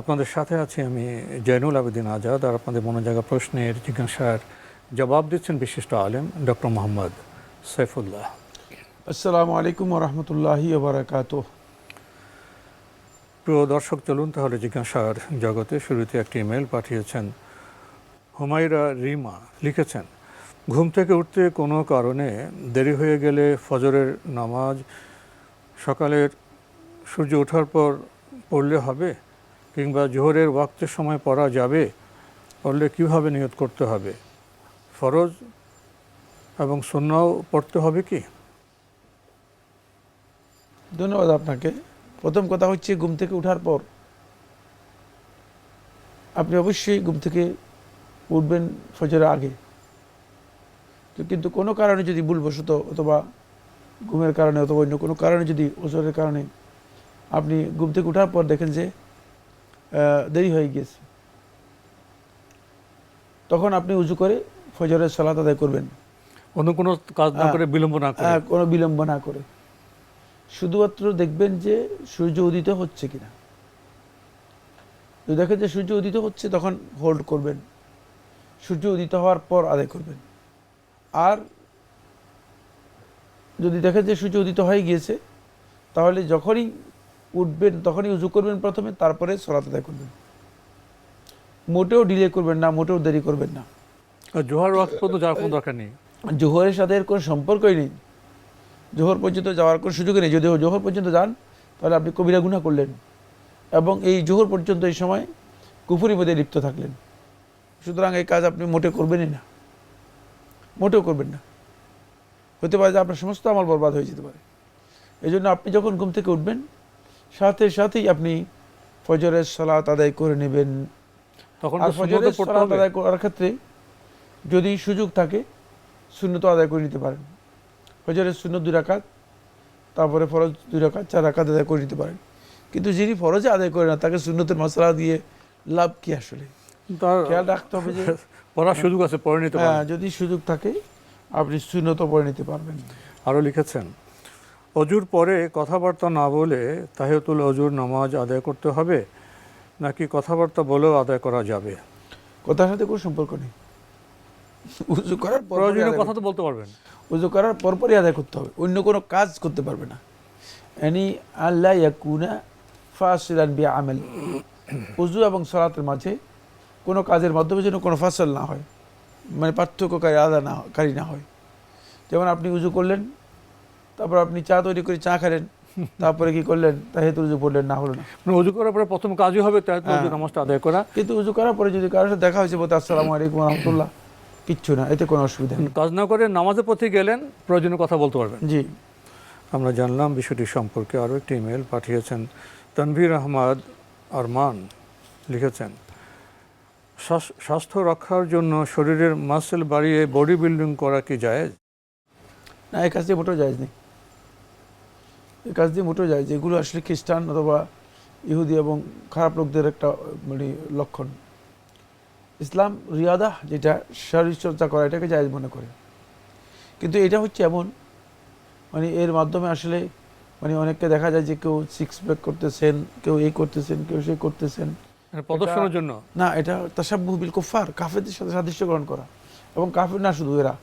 আপনাদের সাথে আছি আমি জৈনুল আবেদিন আজাদ আর আপনাদের মনে জায়গা প্রশ্নের জিজ্ঞাসার জবাব দিচ্ছেন বিশিষ্ট আলেম ডক্টর মোহাম্মদ সৈফুল্লাহ। আসসালামু আলাইকুম রহমতুল্লাহি বারাকাত প্রিয় দর্শক চলুন তাহলে জিজ্ঞাসার জগতে শুরুতে একটি ইমেল পাঠিয়েছেন হুমায়রা রিমা লিখেছেন ঘুম থেকে উঠতে কোনো কারণে দেরি হয়ে গেলে ফজরের নামাজ সকালের সূর্য ওঠার পর পড়লে হবে? কিংবা জোহরের ওয়াক্তের সময় পড়া যাবে, পড়লে কীভাবে নিয়ত করতে হবে? ফরজ এবং সুন্নাও পড়তে হবে কি? ধন্যবাদ আপনাকে। প্রথম কথা হচ্ছে ঘুম থেকে ওঠার পর আপনি অবশ্যই ঘুম থেকে উঠবেন ফজরের আগে। তো কিন্তু কোনো কারণে যদি ভুলবশত অথবা ঘুমের কারণে অথবা অন্য কোনো কারণে যদি ওজনের কারণে আপনি ঘুম থেকে ওঠার পর দেখেন যে দেরি হয়ে গিয়েছে। তখন আপনি উজু করে ফজরের সালাত আদায় করবেন। অন্য কোনো কাজ না। করে বিলম্ব না করে? কোনো বিলম্ব না করে। শুধুমাত্র দেখবেন যে সূর্য উদিত হচ্ছে কিনা। যদি দেখেন যে সূর্য উদিত হচ্ছে তখন হোল্ড করবেন। সূর্য উদিত হওয়ার পর আদায় করবেন। আর যদি দেখেন যে সূর্য উদিত হয়ে গিয়েছে তাহলে যখনই উঠবেন তখনই উজু করবেন প্রথমে তারপরে সলাত আদায় করবেন। মোটেও ডিলে করবেন না মোটেও দেরি করবেন না। জোহার ওয়াক্ত পর্যন্ত যাওয়ার কোনো দরকার নেই? জোহরের সাথে এর কোনো সম্পর্কই নেই। জোহর পর্যন্ত যাওয়ার কোনো সুযোগই নেই। যদি জোহর পর্যন্ত যান তাহলে আপনি কবিরা গুণা করলেন। এবং এই জোহর পর্যন্ত এই সময় কুফুরি মধ্যে লিপ্ত থাকলেন। সুতরাং এই কাজ আপনি মোটে করবেনই না। মোটেও করবেন না। হতে পারে যে আপনার সমস্ত আমল বরবাদ হয়ে যেতে পারে। এই জন্য আপনি যখন ঘুম থেকে উঠবেন সাথে সাথেই আপনি ফজরের সালাত আদায় করে নেবেন। তখন আর ফজরের সালাত আদায় করার ক্ষেত্রে যদি সুযোগ থাকে শূন্যত আদায় করে নিতে পারেন। ফজরের শূন্য দুই রাকাত তারপরে ফরজ দুই রাকাত চার রাকাত আদায় করে নিতে পারেন। কিন্তু যিনি ফরজে আদায় করে না তাকে শূন্যতের মশলা দিয়ে লাভ কি আসলে? খেয়াল রাখতে হবে যে পড়ার সুযোগ আছে পড়ে নিতে হ্যাঁ, যদি সুযোগ থাকে আপনি শূন্যত পড়ে নিতে পারবেন। আরও লিখেছেন অজুর পরে কথাবার্তা না বলে তাহিয়াতুল অজুর নামাজ আদায় করতে হবে নাকি কথাবার্তা বলেও আদায় করা যাবে? কথার সাথে কোনো সম্পর্ক নেই। উজু করার পর প্রয়োজনীয় কথা তো বলতে পারবেন। উজু করার পরপরই আদায় করতে হবে। অন্য কোনো কাজ করতে পারবে না। এনি আল্লাহ ইয়াকুনা ফাসিলান বি আমেল উজু এবং সলাতের মাঝে কোনো কাজের মাধ্যমে যেন কোনো ফাসল না হয় মানে পার্থক্যকারী আদা না কারী না হয়। যেমন আপনি উজু করলেন তারপর আপনি চা তৈরি করে চা খেলেন তারপরে কি করলেন? তাহেতুল উজু পড়লেন না হলো না। মানে অজু করার পরে প্রথম কাজই হবে তাহিয়াতুল হ্যাঁ। নামাজটা আদায় করা। কিন্তু উজু করার পরে যদি কারোর সাথে দেখা হয়েছে বলতে আসসালামু আলাইকুম রহমতুল্লাহ কিচ্ছু না এতে কোনো অসুবিধা নেই। কাজ না করে নামাজের প্রতি গেলেন প্রয়োজনীয় কথা বলতে পারবেন। জি। আমরা জানলাম বিষয়টি সম্পর্কে আরও একটি ইমেল পাঠিয়েছেন তানভীর আহমদ আরমান লিখেছেন স্বাস্থ্য রক্ষার জন্য শরীরের মাসেল বাড়িয়ে বডি বিল্ডিং করা কি যায় না কাজ দিয়ে মোটেও যায় নেই। এই কাজ দিয়ে মোটেও যায় যেগুলো আসলে খ্রিস্টান অথবা ইহুদি এবং খারাপ লোকদের একটা মানে লক্ষণ। ইসলাম রিয়াদা যেটা শরীরচর্চা করা এটাকে জায়জ মনে করে। কিন্তু এটা হচ্ছে এমন মানে এর মাধ্যমে আসলে মানে অনেককে দেখা যায় যে কেউ সিক্স প্যাক করতেছেন কেউ এই করতেছেন কেউ সে করতেছেন। মানে প্রদর্শনের জন্য? না এটা তাসাব্বুবিল কুফার কাফেরদের সাথে সাদৃশ্য গ্রহণ করা। এবং কাফের না শুধু এরা।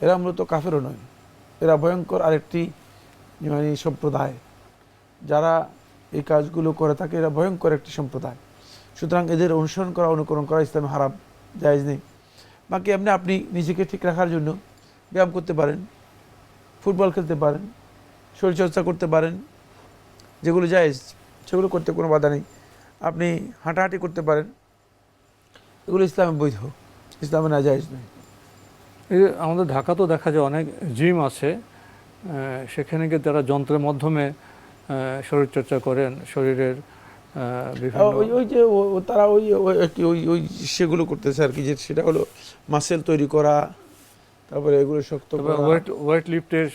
এরা মূলত কাফেরও নয়। এরা ভয়ঙ্কর আরেকটি মানে সম্প্রদায়, যারা এই কাজগুলো করে থাকে, এরা ভয়ঙ্কর একটি সম্প্রদায়। সুতরাং এদের অনুসরণ করা, অনুকরণ করা ইসলামে হারাম, জায়েজ নেই। বাকি এমনি আপনি নিজেকে ঠিক রাখার জন্য ব্যায়াম করতে পারেন, ফুটবল খেলতে পারেন, শরীরচর্চা করতে পারেন, যেগুলো জায়েজ, সেগুলো করতে কোনো বাধা নেই। আপনি হাঁটাহাঁটি করতে পারেন, এগুলো ইসলামে বৈধ, ইসলামে না জায়েজ নেই আমাদের ঢাকা তো দেখা যায় অনেক জিম আছে সেখানে গিয়ে তারা যন্ত্রের মাধ্যমে শরীরচর্চা করেন শরীরের ওই ওই যে তারা ওই ওই কি ওই ওই সেগুলো করতেছে আর কি যে সেটা হলো মাসেল তৈরি করা তারপরে এগুলো শক্ত করা। ওয়েট ওয়েট লিফটের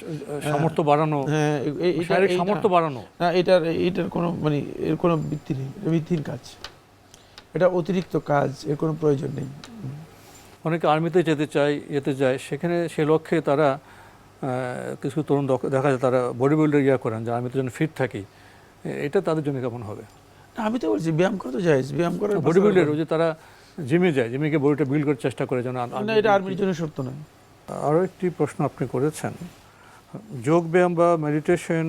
সামর্থ্য বাড়ানো হ্যাঁ এটা- শারীরিক সামর্থ্য বাড়ানো। না এটার এটার কোনো মানে এর কোনো ভিত্তি নেই ভিত্তিহীন কাজ। এটা অতিরিক্ত কাজ এর কোনো প্রয়োজন নেই। অনেকে আর্মিতে যেতে চায় যেতে যায় সেখানে সে লক্ষ্যে তারা কিছু তরুণ দেখা যায় তারা বডি বিল্ডার ইয়া করেন যে আর্মিতে যেন ফিট থাকি। এটা তাদের জন্য কেমন হবে? না, আমি তো বলছি ব্যায়াম করতে তো যায় ব্যায়াম করার বডি বিল্ডার যে তারা জিমে যায় জিমে গিয়ে বডিটা বিল্ড করার চেষ্টা করে যেন না এটা আর্মির জন্য সত্য নয়। আরও একটি প্রশ্ন আপনি করেছেন। যোগ ব্যায়াম বা মেডিটেশন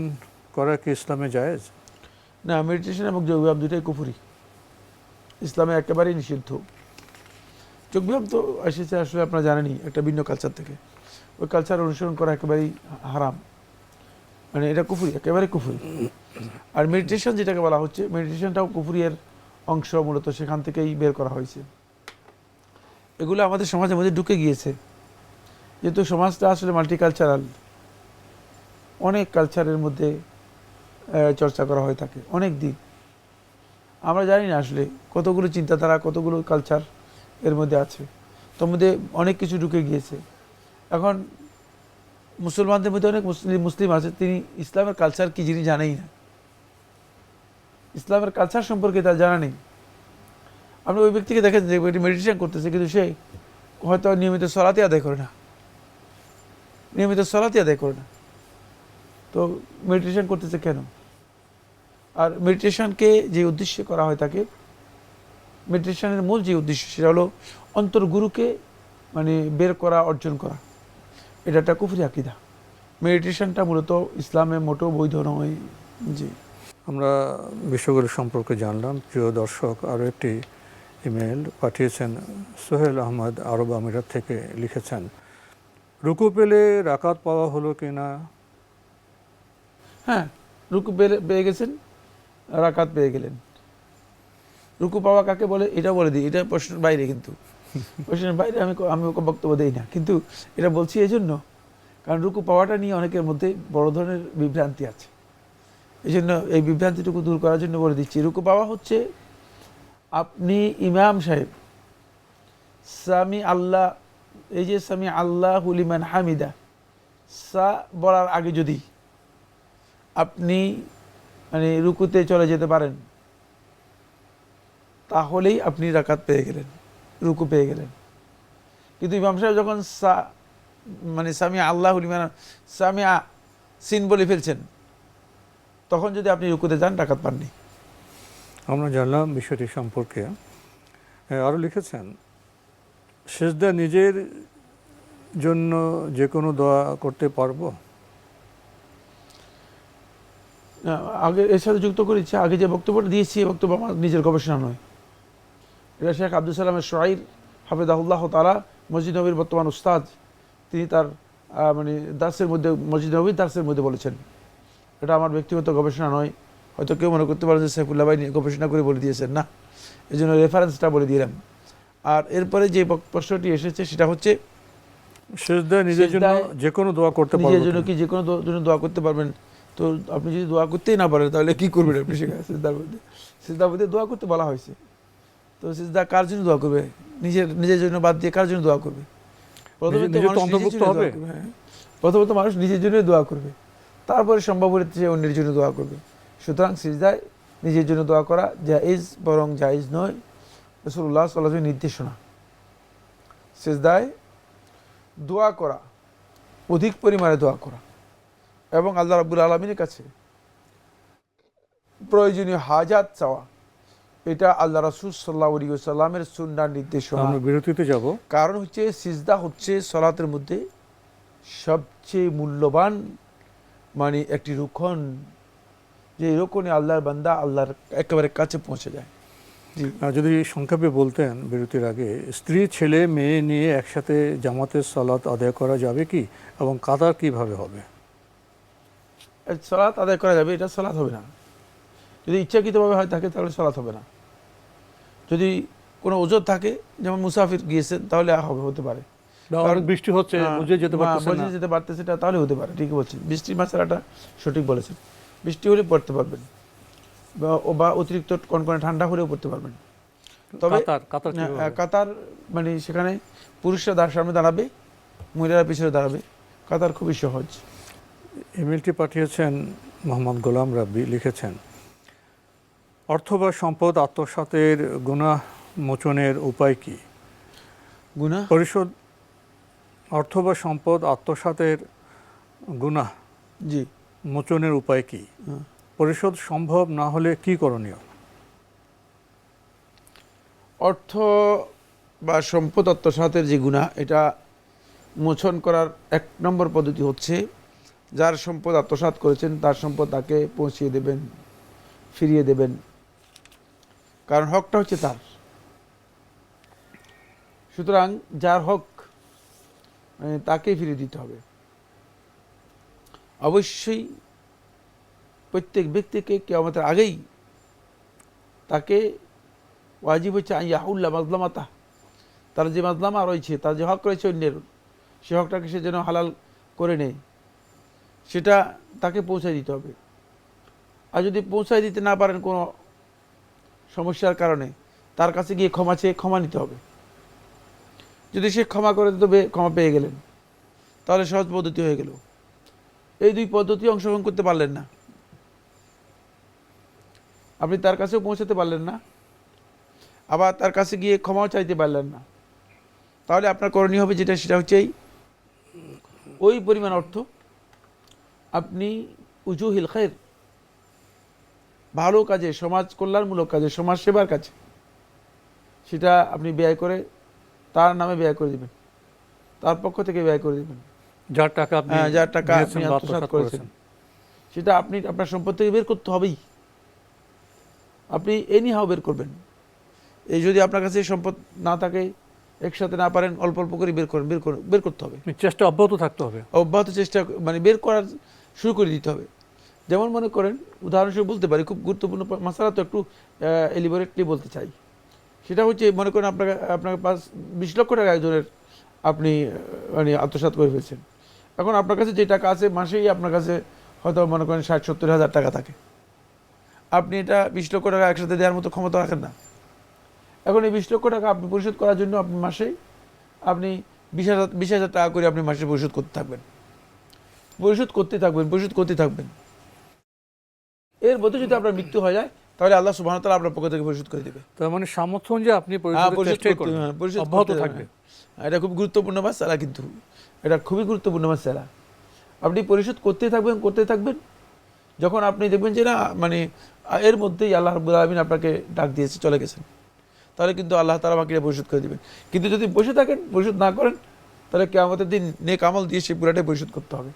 করা কি ইসলামে জায়েজ না মেডিটেশন এবং যোগব্যায়াম দুটাই কুফুরি। ইসলামে একেবারেই নিষিদ্ধ। যোগব্যায়াম তো এসেছে আসলে আপনারা জানেনই একটা ভিন্ন কালচার থেকে। ওই কালচার অনুসরণ করা একেবারেই হারাম। মানে এটা কুফুরি, একেবারে কুফুরি। আর মেডিটেশন যেটাকে বলা হচ্ছে মেডিটেশনটাও কুফুরির অংশ মূলত, সেখান থেকেই বের করা হয়েছে। এগুলো আমাদের সমাজের মধ্যে ঢুকে গিয়েছে। যেহেতু সমাজটা আসলে মাল্টিকালচারাল অনেক কালচারের মধ্যে চর্চা করা হয়ে থাকে, অনেক দিক। আমরা জানি না আসলে কতগুলো চিন্তাধারা, কতগুলো কালচার এর মধ্যে আছে। তোর মধ্যে অনেক কিছু ঢুকে গিয়েছে। এখন মুসলমানদের মধ্যে অনেক মুসলিম মুসলিম আছে, তিনি ইসলামের কালচার কি যিনি জানেই না। ইসলামের কালচার সম্পর্কে তার জানা নেই। আপনি ওই ব্যক্তিকে দেখেন যে মেডিটেশন করতেছে, কিন্তু সে হয়তো নিয়মিত সলাতে আদায় করে না। নিয়মিত সলাতে আদায় করে না। তো মেডিটেশন করতেছে কেন? আর মেডিটেশনকে যে উদ্দেশ্যে করা হয় তাকে মেডিটেশনের মূল যে উদ্দেশ্য, সেটা হলো অন্তর্গুরুকে মানে বের করা, অর্জন করা। এটা একটা কুফরি আকিদা। মেডিটেশনটা মূলত ইসলামে মোটেও বৈধ নয়। জি। আমরা বিশ্বগুরু সম্পর্কে জানলাম। প্রিয় দর্শক আরও একটি ইমেল পাঠিয়েছেন সোহেল আহমদ আরব আমিরাত থেকে লিখেছেন রুকু পেলে রাকাত পাওয়া হলো কি না? হ্যাঁ রুকু পেয়ে পেয়ে গেছেন রাকাত পেয়ে গেলেন। রুকু পাওয়া কাকে বলে? এটা বলে দিই। এটা প্রশ্নের বাইরে কিন্তু। প্রশ্নের বাইরে আমি আমি ওকে বক্তব্য দেই না। কিন্তু এটা বলছি এই জন্য কারণ রুকু পাওয়াটা নিয়ে অনেকের মধ্যে বড় ধরনের বিভ্রান্তি আছে। এই জন্য এই বিভ্রান্তিটুকু দূর করার জন্য বলে দিচ্ছি, রুকু পাওয়া হচ্ছে আপনি ইমাম সাহেব, সামি আল্লাহ, এই যে সামি আল্লাহ হুলিমান হামিদা, সা বলার আগে যদি আপনি মানে রুকুতে চলে যেতে পারেন, তাহলেই আপনি রাকাত পেয়ে গেলেন। রুকু পেয়ে গেলেন। কিন্তু ইমাম সাহেব যখন সা মানে সামি আল্লাহ আ সিন বলে ফেলছেন তখন যদি আপনি রুকুতে যান ডাকাত পাননি। আমরা জানলাম বিষয়টি সম্পর্কে। আরও লিখেছেন সেজদা নিজের জন্য যে কোনো দোয়া করতে পারব? আগে এর সাথে যুক্ত করেছি আগে যে বক্তব্যটা দিয়েছি এই বক্তব্য আমার নিজের গবেষণা নয়। এটা শেখ আব্দুল সালামের শোয়াইর হাফেদাহুল্লাহ তালা মসজিদ নবীর বর্তমান উস্তাদ। তিনি তার মানে দাসের মধ্যে মসজিদ নবীর দাসের মধ্যে বলেছেন। এটা আমার ব্যক্তিগত গবেষণা নয়। হয়তো কেউ মনে করতে পারে যে সাইফুল্লাহ ভাই গবেষণা করে বলে দিয়েছেন। না এই জন্য রেফারেন্সটা বলে দিলাম। আর এরপরে যে প্রশ্নটি এসেছে সেটা হচ্ছে নিজের জন্য যে কোনো দোয়া করতে নিজের জন্য কি যে কোনো জন্য দোয়া করতে পারবেন? তো আপনি যদি দোয়া করতেই না পারেন তাহলে কি করবেন আপনি সেখানে সিজদার মধ্যে? সিজদার মধ্যে দোয়া করতে বলা হয়েছে। তো সিজদা কার জন্য দোয়া করবে? নিজের নিজের জন্য বাদ দিয়ে কার জন্য দোয়া করবে? হ্যাঁ। প্রথমত মানুষ নিজের জন্য দোয়া করবে তারপরে সম্ভব হলে সে অন্যের জন্য দোয়া করবে। সুতরাং সিজদায় নিজের জন্য দোয়া করা জায়েজ বরং জায়েজ নয়। রসুল্লাহ সাল্লাহ নির্দেশনা। সিজদায় দোয়া করা অধিক পরিমাণে দোয়া করা। এবং আল্লাহ রাবুল আলমিনের কাছে প্রয়োজনীয় হাজাত চাওয়া। এটা আল্লাহ রাসুল সাল্লাহ সাল্লামের সুন্নার নির্দেশনা। আমরা বিরতিতে যাব। কারণ হচ্ছে সিজদা হচ্ছে সলাতের মধ্যে সবচেয়ে মূল্যবান মানে একটি রুখন যে রুকনে আল্লাহর বান্দা আল্লাহর একেবারে কাছে পৌঁছে যায়। যদি সংক্ষেপে বলতেন বিরতির আগে স্ত্রী ছেলে মেয়ে নিয়ে একসাথে জামাতের সালাত আদায় করা যাবে কি এবং কাতার কীভাবে হবে? সালাত আদায় করা যাবে এটা সালাত হবে না। যদি ইচ্ছাকৃতভাবে হয় থাকে তাহলে সালাত হবে না। যদি কোনো ওজোর থাকে যেমন মুসাফির গিয়েছেন তাহলে হবে হতে পারে। বৃষ্টি হচ্ছে হ্যাঁ, বুঝে যেতে বা পারতেছে বুঝে যেতে পারতেছে না তাহলে হতে পারে ঠিকই বলছেন। বৃষ্টির মাসালাটা সঠিক বলেছেন। বৃষ্টি হলে পড়তে পারবেন। বা বা অতিরিক্ত কনকনে ঠান্ডা হলেও পড়তে পারবেন। তবে কাতার? কাতার মানে সেখানে পুরুষরা দাঁড় সামনে দাঁড়াবে মহিলারা পিছনে দাঁড়াবে। কাতার খুবই সহজ। ইমেলটি পাঠিয়েছেন মোহাম্মদ গোলাম রাব্বি লিখেছেন অর্থ বা সম্পদ আত্মসাতের গুনাহ মোচনের উপায় কি? গুনা পরিশোধ অর্থ বা সম্পদ আত্মসাতের গুনাহ জি। মোচনের উপায় কি। পরিশোধ সম্ভব না হলে কি করণীয়? অর্থ বা সম্পদ আত্মসাতের যে গুণা এটা মোচন করার এক নম্বর পদ্ধতি হচ্ছে যার সম্পদ আত্মসাৎ করেছেন তার সম্পদ তাকে পৌঁছিয়ে দেবেন ফিরিয়ে দেবেন। কারণ হকটা হচ্ছে তার। সুতরাং যার হক তাকেই ফিরিয়ে দিতে হবে। অবশ্যই প্রত্যেক ব্যক্তিকে কেয়ামতের আগেই তাকে ওয়াজিব হচ্ছে ইয়াহুল্লাহ মাজলামাতা। তার যে মাজলামা রয়েছে, তার যে হক রয়েছে অন্যের, সে হকটাকে সে যেন হালাল করে নেয়, সেটা তাকে পৌঁছায় দিতে হবে। আর যদি পৌঁছায় দিতে না পারেন কোনো সমস্যার কারণে তার কাছে গিয়ে ক্ষমা চেয়ে ক্ষমা নিতে হবে। যদি সে ক্ষমা করে তবে ক্ষমা পেয়ে গেলেন। তাহলে সহজ পদ্ধতি হয়ে গেল। এই দুই পদ্ধতি অংশগ্রহণ করতে পারলেন না। আপনি তার কাছেও পৌঁছাতে পারলেন না। আবার তার কাছে গিয়ে ক্ষমাও চাইতে পারলেন না। তাহলে আপনার করণীয় হবে যেটা, সেটা হচ্ছে ওই পরিমাণ অর্থ আপনি উজুহিল খের ভালো কাজে সমাজ কল্যাণমূলক কাজে সমাজ সেবার কাজে। সেটা আপনি ব্যয় করে তার নামে ব্যয় করে দিবেন। তার পক্ষ থেকে ব্যয় করে দিবেন। যার টাকা আপনি হ্যাঁ, যার টাকা আপনি আত্মসাৎ করেছেন। সেটা আপনি আপনার সম্পদ থেকে বের করতে হবেই। আপনি এনি হাও বের করবেন। এই যদি আপনার কাছে সম্পদ না থাকে একসাথে না পারেন অল্প অল্প করে বের করেন বের বের করতে হবে। চেষ্টা অব্যাহত থাকতে হবে। অব্যাহত চেষ্টা মানে বের করার শুরু করে দিতে হবে। যেমন মনে করেন, উদাহরণস্বরূপ বলতে পারি, খুব গুরুত্বপূর্ণ মাসালা তো একটু এলিবোরেটলি বলতে চাই। সেটা হচ্ছে, মনে করেন আপনাকে আপনাকে পাঁচ, বিশ লক্ষ টাকা একজনের আপনি মানে আত্মসাৎ করে ফেলছেন। এখন আপনার কাছে যে টাকা আছে, মাসেই আপনার কাছে হয়তো মনে করেন ষাট, সত্তর হাজার টাকা থাকে। আপনি এটা বিশ লক্ষ টাকা একসাথে দেওয়ার মতো ক্ষমতা রাখেন না। এখন এই বিশ লক্ষ টাকা আপনি পরিশোধ করার জন্য আপনি মাসেই আপনি বিশ হাজার বিশ হাজার টাকা করে আপনি মাসে পরিশোধ করতে থাকবেন। পরিশোধ করতে থাকবেন, পরিশোধ করতে থাকবেন। এর মধ্যে যদি আপনার মৃত্যু হয়ে যায় তাহলে আল্লাহ সুবাহ তালা আপনার পক্ষ থেকে পরিশোধ করে দেবে। তার মানে সামর্থ্য অনুযায়ী আপনি হ্যাঁ, পরিশোধ হ্যাঁ, অব্যাহত থাকবে। হ্যাঁ, এটা খুব গুরুত্বপূর্ণ মাসালা কিন্তু। এটা খুবই গুরুত্বপূর্ণ মাসালা। আপনি পরিশোধ করতে থাকবেন করতে থাকবেন। যখন আপনি দেখবেন যে না মানে এর মধ্যেই আল্লাহ রবুল আলমিন আপনাকে ডাক দিয়েছে চলে গেছেন। তাহলে কিন্তু আল্লাহ তালা বাকিরা পরিশোধ করে দেবেন। কিন্তু যদি বসে থাকেন পরিশোধ না করেন তাহলে কে আমাদের দিন নেক আমল দিয়ে সে পুরাটাই পরিশোধ করতে হবে।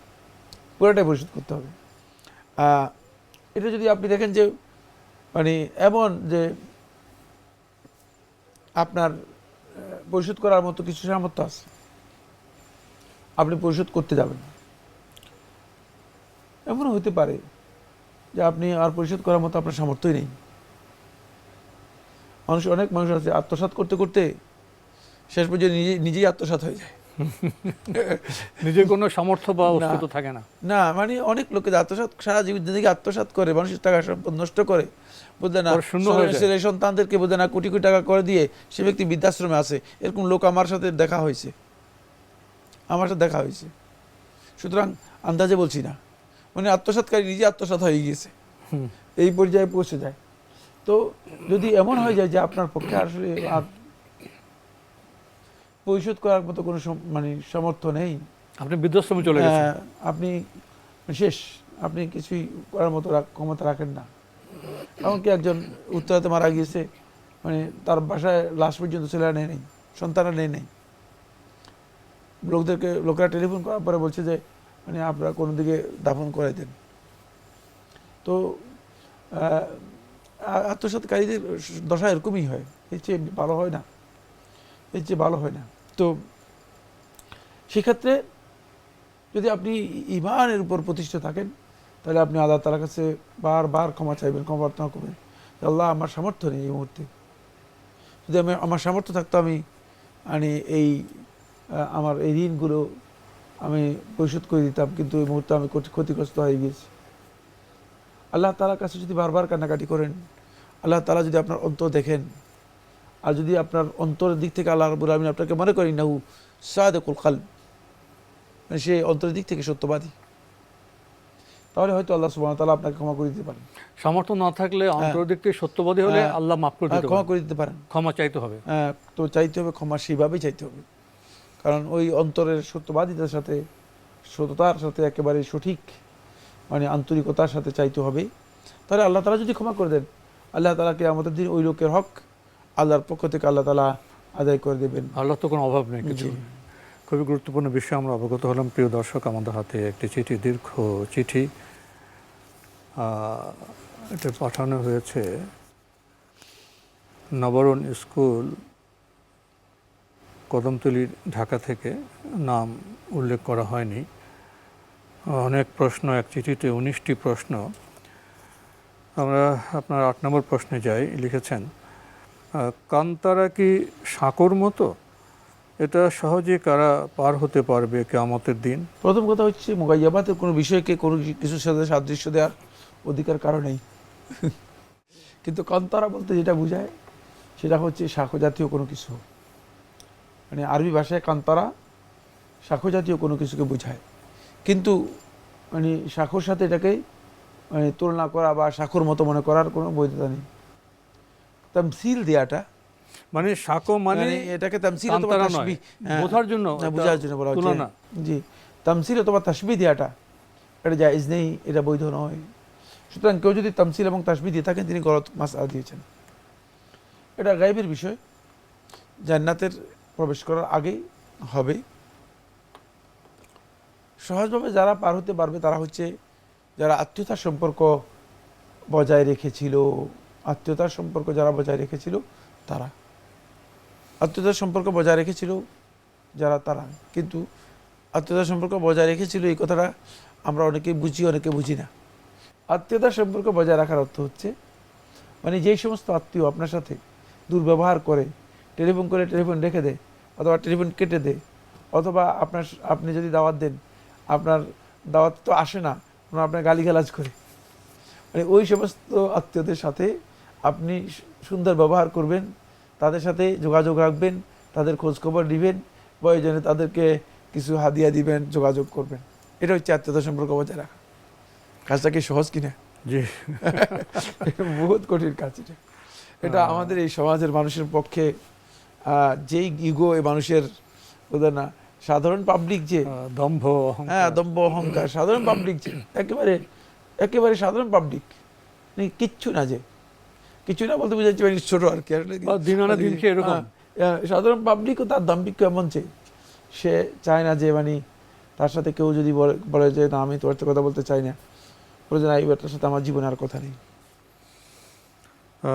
পুরাটাই পরিশোধ করতে হবে। এটা যদি আপনি দেখেন যে মানে এমন যে, আপনার পরিশোধ করার মতো কিছু সামর্থ্য আছে, আপনি পরিশোধ করতে যাবেন এমনও হতে পারে যে আপনি আর পরিশোধ করার মতো আপনার সামর্থ্যই নেই। মানুষ, অনেক মানুষ আছে আত্মসাৎ করতে করতে শেষ পর্যন্ত নিজে নিজেই আত্মসাৎ হয়ে যায়। নিজের কোনো সামর্থ্য বা অস্তিত্ব থাকে না। না মানে অনেক লোকে যে আত্মসাৎ সারা জীবন জিন্দগি আত্মসাৎ করে মানুষের টাকা সম্পদ নষ্ট করে বুঝলে না? শূন্য। ছেলে সন্তানদেরকে বুঝলে না কোটি কোটি টাকা করে দিয়ে সে ব্যক্তি বৃদ্ধাশ্রমে আছে। এরকম লোক আমার সাথে দেখা হয়েছে। আমার সাথে দেখা হয়েছে। সুতরাং আন্দাজে বলছি না। মানে আত্মসাৎকারী নিজে আত্মসাৎ হয়ে গিয়েছে। এই পর্যায়ে পৌঁছে যায়। তো যদি এমন হয়ে যায় যে আপনার পক্ষে আসলে পরিশোধ করার মতো কোনো মানে সামর্থ্য নেই। আপনি বৃদ্ধাশ্রমে চলে গেছেন। হ্যাঁ, আপনি শেষ। আপনি কিছুই করার মতো ক্ষমতা রাখেন না। এমনকি একজন উত্তরাতে মারা গিয়েছে মানে তার বাসায় লাশ পর্যন্ত ছেলেরা নেই নেই সন্তানরা নেই নেই। লোকদেরকে লোকেরা টেলিফোন করার পরে বলছে যে মানে আপনারা কোনো দিকে দাফন করে দেন। তো আহ, আ- আত্মসাৎকারীদের দশা এরকমই হয়। এর চেয়ে ভালো হয় না। এর চেয়ে ভালো হয় না। তো সেক্ষেত্রে যদি আপনি ইমানের উপর প্রতিষ্ঠা থাকেন, তাহলে আপনি আল্লাহ তালার কাছে বারবার ক্ষমা চাইবেন, ক্ষমা প্রার্থনা করবেন আল্লাহ আমার সামর্থ্য নেই এই মুহূর্তে। যদি আমি আমার সামর্থ্য থাকতো, আমি মানে এই আমার এই ঋণগুলো আমি পরিশোধ করে দিতাম, কিন্তু এই মুহূর্তে আমি ক্ষতি- ক্ষতিগ্রস্ত হয়ে গিয়েছি। আল্লাহ তালার কাছে যদি বারবার কান্নাকাটি করেন, আল্লাহ তালা যদি আপনার অন্তর দেখেন আর যদি আপনার অন্তরের দিক থেকে আল্লাহ রবুল আলমিন আপনাকে মনে করেন নাহু সাদেকুল খাল মানে সে অন্তরের দিক থেকে সত্যবাদী তাহলে হয়তো আল্লাহ সুবাহ তালা আপনাকে ক্ষমা করে দিতে পারেন। সামর্থ্য না থাকলে অন্তর্দিক থেকে সত্যবাদী হলে হ্যাঁ। আল্লাহ মাফ করে হ্যাঁ, ক্ষমা করে দিতে পারেন। ক্ষমা চাইতে হবে। হ্যাঁ, তো চাইতে হবে ক্ষমা সেইভাবেই চাইতে হবে। কারণ ওই অন্তরের সত্যবাদিতার সাথে সততার সাথে একেবারে সঠিক মানে আন্তরিকতার সাথে চাইতে হবে। তাহলে আল্লাহ তালা যদি ক্ষমা করে দেন আল্লাহ তালাকে আমাদের দিন ওই লোকের হক আল্লাহর পক্ষ থেকে আল্লাহ তালা আদায় করে দেবেন। আল্লাহ তো কোনো অভাব নেই কিছু। খুবই গুরুত্বপূর্ণ বিষয় আমরা অবগত হলাম। প্রিয় দর্শক আমাদের হাতে একটি চিঠি দীর্ঘ চিঠি। এটা পাঠানো হয়েছে নবরণ স্কুল কদমতলি ঢাকা থেকে। নাম উল্লেখ করা হয়নি। অনেক প্রশ্ন এক চিঠিতে উনিশটি প্রশ্ন। আমরা আপনার আট নম্বর প্রশ্নে যাই লিখেছেন কান্তারা কি সাঁকোর মতো? এটা সহজে কারা পার হতে পারবে কেয়ামতের দিন? প্রথম কথা হচ্ছে মোগাইয়াবাতের কোনো বিষয়কে কোনো কিছুর সাথে সাদৃশ্য দেওয়ার অধিকার কারও নেই। কিন্তু কান্তারা বলতে যেটা বোঝায়, সেটা হচ্ছে শাখো জাতীয় কোনো কিছু। মানে আরবি ভাষায় কান্তারা শাখো জাতীয় কোনো কিছুকে বোঝায়। কিন্তু মানে শাখোর সাথে এটাকে মানে তুলনা করা বা শাখোর মতো মনে করার কোনো বৈধতা নেই। তামসিল দেওয়াটা মানে সাঁকো মানে মানে এটাকে তামসিল অথবা তাসবিহ, হ্যাঁ, বোঝার জন্য না, বোঝার জন্য বলা হচ্ছে। জি। তামসিল অথবা তাসবি দেওয়াটা এটা জায়েজ নেই এটা বৈধ নয়। সুতরাং কেউ যদি তামসিল এবং তাসবি দিয়ে থাকেন তিনি গলত মাস দিয়েছেন। এটা গাইবের বিষয়। জান্নাতের প্রবেশ করার আগেই হবে। সহজভাবে যারা পার হতে পারবে তারা হচ্ছে যারা আত্মীয়তার সম্পর্ক বজায় রেখেছিল। আত্মীয়তার সম্পর্ক যারা বজায় রেখেছিল, তারা। আত্মীয়তার সম্পর্ক বজায় রেখেছিল যারা, তারা। কিন্তু আত্মীয়তার সম্পর্ক বজায় রেখেছিল এই কথাটা আমরা অনেকে বুঝি অনেকে বুঝি না। আত্মীয়তার সম্পর্ক বজায় রাখার অর্থ হচ্ছে মানে যেই সমস্ত আত্মীয় আপনার সাথে দুর্ব্যবহার করে, টেলিফোন করে টেলিফোন রেখে দেয়, অথবা টেলিফোন কেটে দেয়, অথবা আপনার আপনি যদি দাওয়াত দেন, আপনার দাওয়াত তো আসে না, আপনার গালিগালাজ করে। মানে ওই সমস্ত আত্মীয়দের সাথে আপনি সুন্দর ব্যবহার করবেন তাদের সাথে যোগাযোগ রাখবেন তাদের খোঁজ খবর দিবেন প্রয়োজনে তাদেরকে কিছু হাদিয়া দিবেন যোগাযোগ করবেন। এটা হচ্ছে আত্মীয়তা সম্পর্ক বজায় রাখা। কাজটা কি সহজ কিনা? জি। বহুত কঠিন কাজ এটা। এটা। আমাদের এই সমাজের মানুষের পক্ষে যেই ইগো এই মানুষের ওদের না সাধারণ পাবলিক যে দম্ভ হ্যাঁ দম্ভ অহংকার সাধারণ পাবলিক যে একেবারে একেবারে সাধারণ পাবলিক কিচ্ছু না যে। কিছু না বলতে বুঝাচ্ছি মানে ছোট আর কি। আসলে দিন আনা দিন খেয়ে এরকম। হ্যাঁ, হ্যাঁ, সাধারণ পাবলিকও তার দাম্ভিক্য এমন যে সে চায় না যে মানে তার সাথে কেউ যদি বলে- বলে যে না আমি তোর সাথে কথা বলতে চাই না। বলে যে না এই ব্যাটার সাথে আমার জীবনে আর কথা নেই।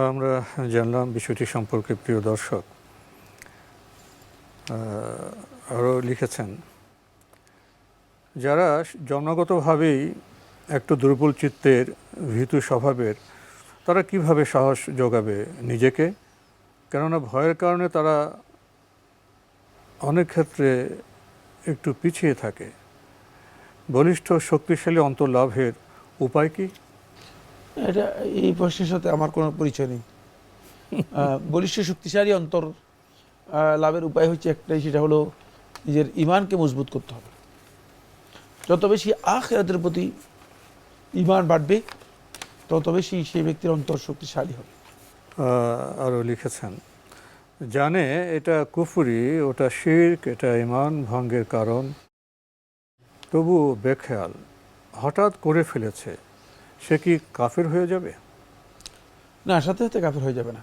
আমরা জানলাম বিষয়টি সম্পর্কে প্রিয় দর্শক। আরও লিখেছেন যারা জন্মগতভাবেই একটু দুর্বল চিত্তের ভীতু স্বভাবের তারা কীভাবে সাহস যোগাবে নিজেকে? কেননা ভয়ের কারণে তারা অনেক ক্ষেত্রে একটু পিছিয়ে থাকে। বলিষ্ঠ শক্তিশালী অন্তর্লাভের উপায় কি? এটা এই প্রশ্নের সাথে আমার কোনো পরিচয় নেই। বলিষ্ঠ শক্তিশালী অন্তর লাভের উপায় হচ্ছে একটাই সেটা হলো নিজের ইমানকে মজবুত করতে হবে। যত বেশি আখেরাতের প্রতি ইমান বাড়বে তত বেশি সেই ব্যক্তির অন্তর শক্তিশালী হবে। আরও লিখেছেন জানে এটা কুফুরি ওটা শির্ক এটা ইমান ভঙ্গের কারণ। তবু বেখেয়াল হঠাৎ করে ফেলেছে সে কি কাফের হয়ে যাবে? না সাথে সাথে কাফের হয়ে যাবে না।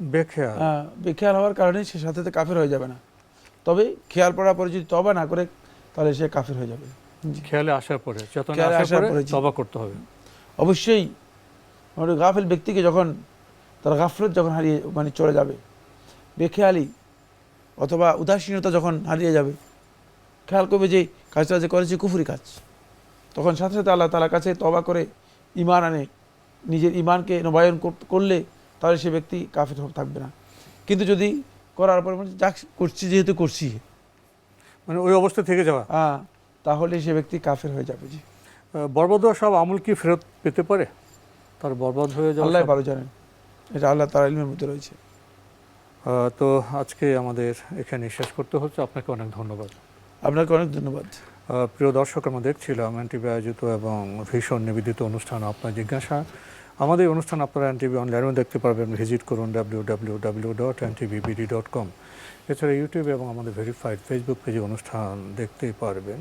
বেখেয়াল। বেখেয়াল হওয়ার কারণে সে সাথে সাথে কাফের হয়ে যাবে না। তবে খেয়াল পড়ার পরে যদি তবা না করে তাহলে সে কাফের হয়ে যাবে। খেয়ালে আসার পরে চেতনা আসার পরে, তবা করতে হবে। অবশ্যই মানে গাফেল ব্যক্তিকে যখন তার গাফলত যখন হারিয়ে মানে চলে যাবে বেখেয়ালি অথবা উদাসীনতা যখন হারিয়ে যাবে খেয়াল করবে যে কাজটা যে করেছে কুফুরি কাজ। তখন সাথে সাথে আল্লাহ তালার কাছে তবা করে ইমান আনে নিজের ইমানকে নবায়ন করলে তাহলে সে ব্যক্তি কাফের থাকবে না। কিন্তু যদি করার পর মানে যাক করছি যেহেতু করছি। মানে ওই অবস্থা থেকে যাওয়া। হ্যাঁ তাহলে সে ব্যক্তি কাফের হয়ে যাবে জি আহ, বরবাদ হওয়া সব আমল কি ফেরত পেতে পারে? তার বরবাদ হয়ে যাওয়া আল্লাহ ভালো জানেন। এটা আল্লাহ তার ইলমের মধ্যে রয়েছে। তো আজকে আমাদের এখানে শেষ করতে হচ্ছে। আপনাকে অনেক ধন্যবাদ। আপনাকে অনেক ধন্যবাদ। প্রিয় দর্শক আমরা দেখছিলাম এনটিভি আয়োজিত এবং ভীষণ নিবেদিত অনুষ্ঠান আপনার জিজ্ঞাসা। আমাদের অনুষ্ঠান আপনারা এনটিভি অনলাইনেও দেখতে পারবেন। ভিজিট করুন W W W dot NTVBD dot com এছাড়া ইউটিউবে এবং আমাদের ভেরিফাইড ফেসবুক পেজে অনুষ্ঠান দেখতেই পারবেন।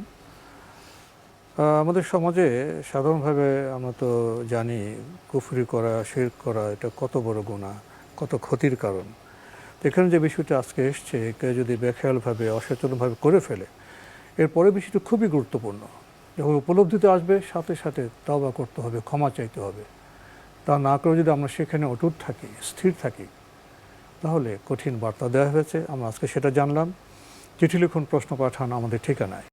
আমাদের সমাজে সাধারণভাবে আমরা তো জানি কুফরি করা শির করা এটা কত বড় গুণা কত ক্ষতির কারণ। এখানে যে বিষয়টা আজকে এসছে, কেউ যদি বেখেয়ালভাবে, অসচেতনভাবে করে ফেলে এরপরে বিষয়টা খুবই গুরুত্বপূর্ণ। যখন উপলব্ধিতে আসবে, সাথে সাথে তাওবা করতে হবে, ক্ষমা চাইতে হবে। তা না করে যদি আমরা সেখানে অটুট থাকি, স্থির থাকি, তাহলে কঠিন বার্তা দেওয়া হয়েছে। আমরা আজকে সেটা জানলাম। চিঠি লিখুন, প্রশ্ন পাঠান, আমাদের ঠিকানায়।